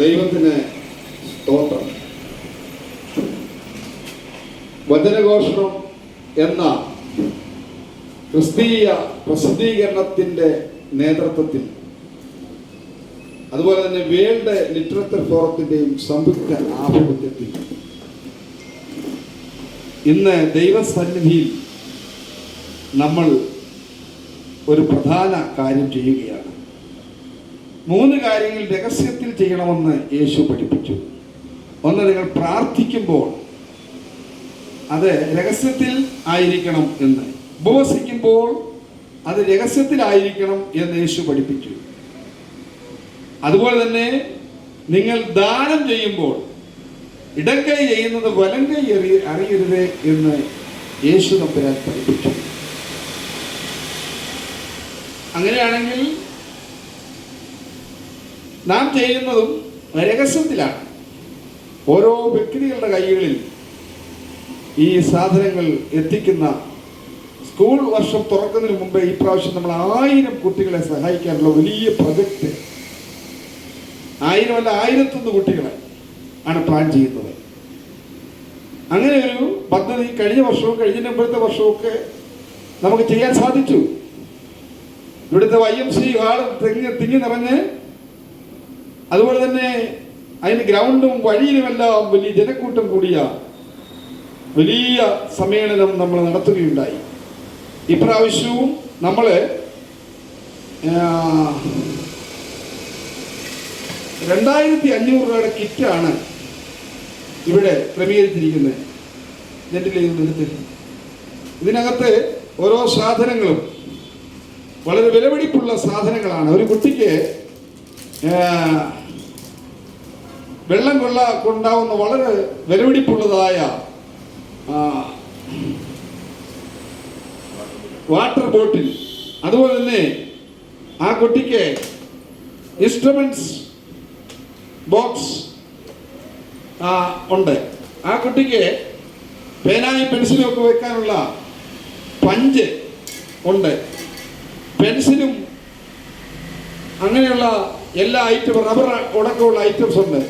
ദൈവത്തിന് സ്തോത്രം. വചനഘോഷണം എന്ന ക്രിസ്തീയ പ്രസിദ്ധീകരണത്തിന്റെ നേതൃത്വത്തിൽ അതുപോലെ തന്നെ വേൾഡ് ലിറ്ററേച്ചർ ഫോറത്തിന്റെയും സംയുക്ത ആഭിമുഖ്യത്തിൽ ഇന്ന് ദൈവസന്നിധിയിൽ നമ്മൾ ഒരു പ്രധാന കാര്യം ചെയ്യുകയാണ്. മൂന്ന് കാര്യങ്ങൾ രഹസ്യത്തിൽ ചെയ്യണമെന്ന് യേശു പഠിപ്പിച്ചു. ഒന്ന് നിങ്ങൾ പ്രാർത്ഥിക്കുമ്പോൾ അത് രഹസ്യത്തിൽ ആയിരിക്കണം എന്ന്. ഉപവസിക്കുമ്പോൾ അത് രഹസ്യത്തിലായിരിക്കണം എന്ന് യേശു പഠിപ്പിച്ചു. അതുപോലെ തന്നെ നിങ്ങൾ ദാനം ചെയ്യുമ്പോൾ ഇടങ്കൈ ചെയ്യുന്നത് വലങ്കൈ എറി അറിയരുത് എന്ന് യേശു തമ്പുരാൻ പഠിപ്പിച്ചു. അങ്ങനെയാണെങ്കിൽ നാം ചെയ്യുന്നതും രഹസ്യത്തിലാണ്. ഓരോ വ്യക്തികളുടെ കൈകളിൽ ഈ സാധനങ്ങൾ എത്തിക്കുന്ന സ്കൂൾ വർഷം തുറക്കുന്നതിന് മുമ്പേ ഈ പ്രാവശ്യം നമ്മൾ ആയിരം കുട്ടികളെ സഹായിക്കാനുള്ള വലിയ പ്രൊജക്റ്റ് ആയിരം അല്ല ആയിരത്തൊന്ന് കുട്ടികളെ ആണ് പ്ലാൻ ചെയ്യുന്നത്. അങ്ങനെ ഒരു പദ്ധതി കഴിഞ്ഞ വർഷവും കഴിഞ്ഞ മുമ്പത്തെ വർഷവും ഒക്കെ നമുക്ക് ചെയ്യാൻ സാധിച്ചു. ഇവിടുത്തെ വൈ എം സി ഹാൾ തിങ്ങി തിങ്ങി നിറഞ്ഞ് അതുപോലെ തന്നെ അതിന് ഗ്രൗണ്ടും വഴിയിലുമെല്ലാം വലിയ ജനക്കൂട്ടം കൂടിയ വലിയ സമ്മേളനം നമ്മൾ നടത്തുകയുണ്ടായി. ഇപ്രാവശ്യവും നമ്മൾ രണ്ടായിരത്തി അഞ്ഞൂറ് രൂപയുടെ കിറ്റാണ് ഇവിടെ ക്രമീകരിച്ചിരിക്കുന്നത് നെറ്റിലെടുത്ത് ഇതിനകത്ത് ഓരോ സാധനങ്ങളും വളരെ വിലപിടിപ്പുള്ള സാധനങ്ങളാണ്. ഒരു കുട്ടിക്ക് വെള്ളം കൊള്ള കൊണ്ടാവുന്ന വളരെ വിലപിടിപ്പുള്ളതായ വാട്ടർ ബോട്ടിൽ അതുപോലെ തന്നെ ആ കുട്ടിക്ക് ഇൻസ്ട്രുമെന്റ്സ് ബോക്സ് ഉണ്ട്. ആ കുട്ടിക്ക് പേനായും പെൻസിലും ഒക്കെ വെക്കാനുള്ള പഞ്ച് ഉണ്ട്. പെൻസിലും അങ്ങനെയുള്ള എല്ലാ ഐറ്റം റബ്ബർ ഉടക്കമുള്ള ഐറ്റംസ് ഉണ്ട്.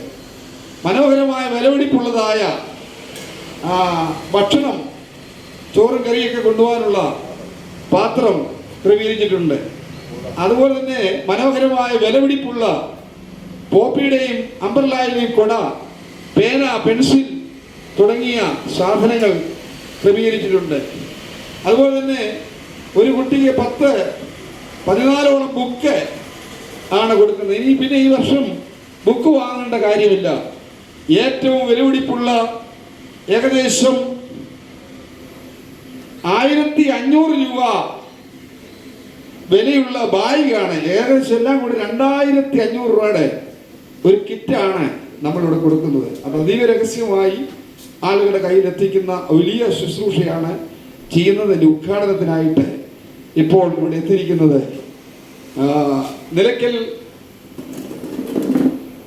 മനോഹരമായ വിലപിടിപ്പുള്ളതായ ഭക്ഷണം ചോറും കറിയൊക്കെ കൊണ്ടുപോകാനുള്ള പാത്രം ക്രമീകരിച്ചിട്ടുണ്ട് അതുപോലെ തന്നെ മനോഹരമായ വിലപിടിപ്പുള്ള പോപ്പിയുടെയും അമ്പർലായുടെയും കൊട പേന പെൻസിൽ തുടങ്ങിയ സാധനങ്ങൾ ക്രമീകരിച്ചിട്ടുണ്ട് അതുപോലെ തന്നെ ഒരു കുട്ടിക്ക് പത്ത് പതിനാലോളം ബുക്ക് ആണ് കൊടുക്കുന്നത്. ഇനി പിന്നെ ഈ വർഷം ബുക്ക് വാങ്ങേണ്ട കാര്യമില്ല. ഏറ്റവും വിലപിടിപ്പുള്ള ഏകദേശം ആയിരത്തി അഞ്ഞൂറ് രൂപ വിലയുള്ള ബാഗാണ് ഏകദേശം എല്ലാം കൂടി രണ്ടായിരത്തി അഞ്ഞൂറ് രൂപയുടെ ഒരു കിറ്റാണ് നമ്മളിവിടെ കൊടുക്കുന്നത്. അത് അതീവ രഹസ്യമായി ആളുകളുടെ കയ്യിൽ എത്തിക്കുന്ന വലിയ ശുശ്രൂഷയാണ് ചെയ്യുന്നതിന്റെ ഉദ്ഘാടനത്തിനായിട്ട് ഇപ്പോൾ ഇവിടെ എത്തിയിരിക്കുന്നത്. നിലയ്ക്കൽ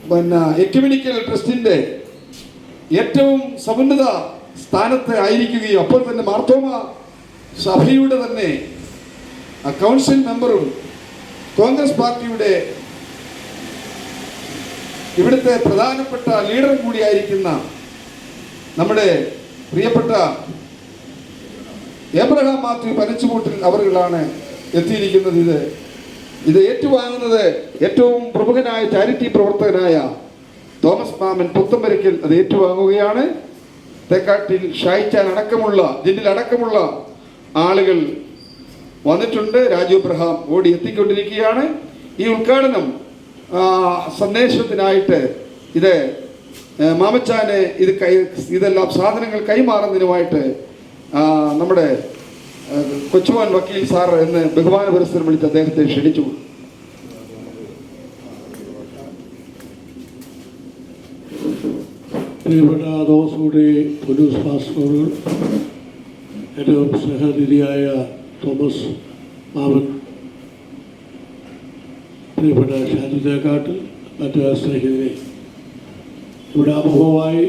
പിന്നെ എക്യുമിനിക്കൽ ട്രസ്റ്റിന്റെ ഏറ്റവും സമുന്നത സ്ഥാനത്ത് ആയിരിക്കുകയും അപ്പോൾ തന്നെ മാർത്തോമ സഭയുടെ തന്നെ കൗൺസിൽ മെമ്പറും കോൺഗ്രസ് പാർട്ടിയുടെ ഇവിടുത്തെ പ്രധാനപ്പെട്ട ലീഡർ കൂടിയായിരിക്കുന്ന നമ്മുടെ പ്രിയപ്പെട്ട ഏബ്രഹാം മാത്യു പനച്ചുകൂട്ടിൽ അവരുകളാണ് എത്തിയിരിക്കുന്നത് ഇത്. ഇത് ഏറ്റുവാങ്ങുന്നത് ഏറ്റവും പ്രമുഖനായ ചാരിറ്റി പ്രവർത്തകനായ തോമസ് മാമൻ പുത്തമ്പരയ്ക്കൽ അത് ഏറ്റുവാങ്ങുകയാണ്. തേക്കാട്ടിൽ ഷായിച്ചാൻ അടക്കമുള്ള ജില്ലിൽ അടക്കമുള്ള ആളുകൾ വന്നിട്ടുണ്ട്. രാജു അബ്രഹാം ഓടി എത്തിക്കൊണ്ടിരിക്കുകയാണ്. ഈ ഉദ്ഘാടനം സന്ദേശത്തിനായിട്ട് ഇത് മാമച്ചാന് ഇത് കൈ ഇതെല്ലാം സാധനങ്ങൾ കൈമാറുന്നതിനുമായിട്ട് നമ്മുടെ കൊച്ചുമോൻ വക്കീൽ സാർ എന്ന് ബഹുമാന പുരസ്സരം വിളിച്ച് അദ്ദേഹത്തെ ക്ഷണിച്ചു. പ്രിയപ്പെട്ട തോമസൂടി പോലീസ് പാസ്റ്ററുകൾ ഏറ്റവും സ്നേഹനിധിയായ തോമസ് മാമൻ പ്രിയപ്പെട്ട ഷാജി തേക്കാട്ട് മറ്റു സ്നേഹിതരെ ഇവിടെ അനുഭവമായി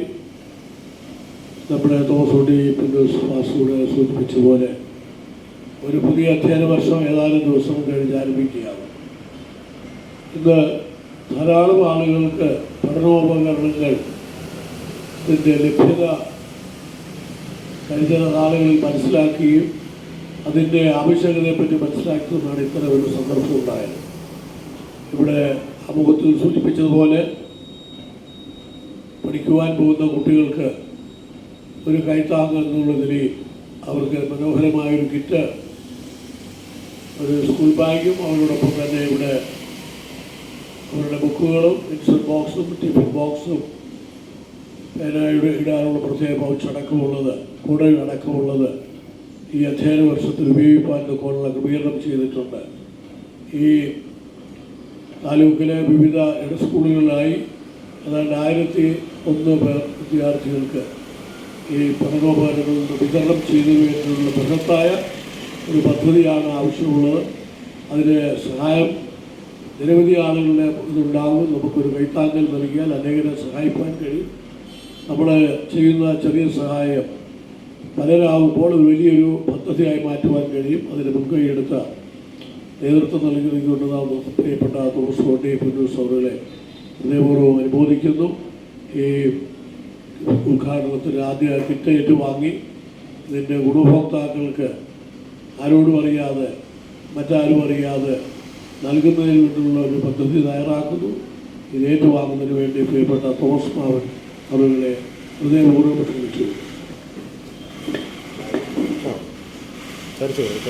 നമ്മുടെ തോമസൂടി പോലീസ് പാസ്റ്ററുടെ സൂചിപ്പിച്ചതുപോലെ ഒരു പുതിയ അധ്യയന വർഷം ഏതാനും ദിവസം കഴിഞ്ഞ് ആരംഭിക്കുകയാണ്. ഇന്ന് ധാരാളം ആളുകൾക്ക് പഠനോപകരണങ്ങൾ ഇതിന്റെ ലഭ്യത കഴിഞ്ഞ നാളുകളിൽ മനസ്സിലാക്കുകയും അതിന്റെ ആവശ്യകതയെപ്പറ്റി മനസ്സിലാക്കുന്നതാണ് ഇത്തരം ഒരു സന്ദർഭം ഉണ്ടായത്. ഇവിടെ അമുഖത്തിൽ സൂചിപ്പിച്ചതുപോലെ പഠിക്കുവാൻ പോകുന്ന കുട്ടികൾക്ക് ഒരു കൈത്താങ്ങ് എന്നുള്ള നിലയിൽ അവർക്ക് മനോഹരമായൊരു കിറ്റ് ഒരു സ്കൂൾ ബാഗും അവരോടൊപ്പം തന്നെ ഇവിടെ അവരുടെ ബുക്കുകളും പെൻസിൽ ബോക്സും ടിഫിൻ ബോക്സും പേനായുടെ ഇടാനുള്ള പ്രത്യേക പൗച്ചടക്കമുള്ളത് കുടയും അടക്കമുള്ളത് ഈ അധ്യയന വർഷത്തിൽ ഉപയോഗിക്കാൻ തക്കമുള്ള ക്രമീകരണം ചെയ്തിട്ടുണ്ട്. ഈ താലൂക്കിലെ വിവിധ ഇട സ്കൂളുകളിലായി ഏതാണ്ട് ആയിരത്തി ഒന്ന് പേർ വിദ്യാർത്ഥികൾക്ക് ഈ പഠനോപകരണങ്ങൾ വിതരണം ചെയ്തു വേണ്ടിയുള്ള ബൃഹത്തായ ഒരു പദ്ധതിയാണ് ആവശ്യമുള്ളത്. അതിന് സഹായം നിരവധി ആളുകളുടെ ഇതുണ്ടാകും. നമുക്കൊരു കൈത്താങ്ങൽ നൽകിയാൽ അനേകരെ സഹായിക്കാൻ കഴിയും. നമ്മൾ ചെയ്യുന്ന ചെറിയ സഹായം പലരാകുമ്പോൾ ഒരു വലിയൊരു പദ്ധതിയായി മാറ്റുവാൻ കഴിയും. അതിന് മുൻകൈയെടുത്ത നേതൃത്വം നൽകിക്കൊണ്ട് നാം പ്രിയപ്പെട്ട തോമസ് കോട്ടി പുന്നൂസ് അവരുടെ ഹൃദയപൂർവം അനുമോദിക്കുന്നു. ഈ ഉദ്ഘാടനത്തിന് ആദ്യ കിറ്റ് ഏറ്റുവാങ്ങി ഇതിന്റെ ഗുണഭോക്താക്കൾക്ക് ആരോടും അറിയാതെ മറ്റാരും അറിയാതെ നൽകുന്നതിന് വേണ്ടിയുള്ള ഒരു പദ്ധതി തയ്യാറാക്കുന്നു ഇത് ഏറ്റുവാങ്ങുന്നതിന് വേണ്ടി പ്രിയപ്പെട്ട തോമസ് മാവൻ അവരുടെ ഹൃദയപൂർവം ക്ഷണിച്ചു തീർച്ചയായും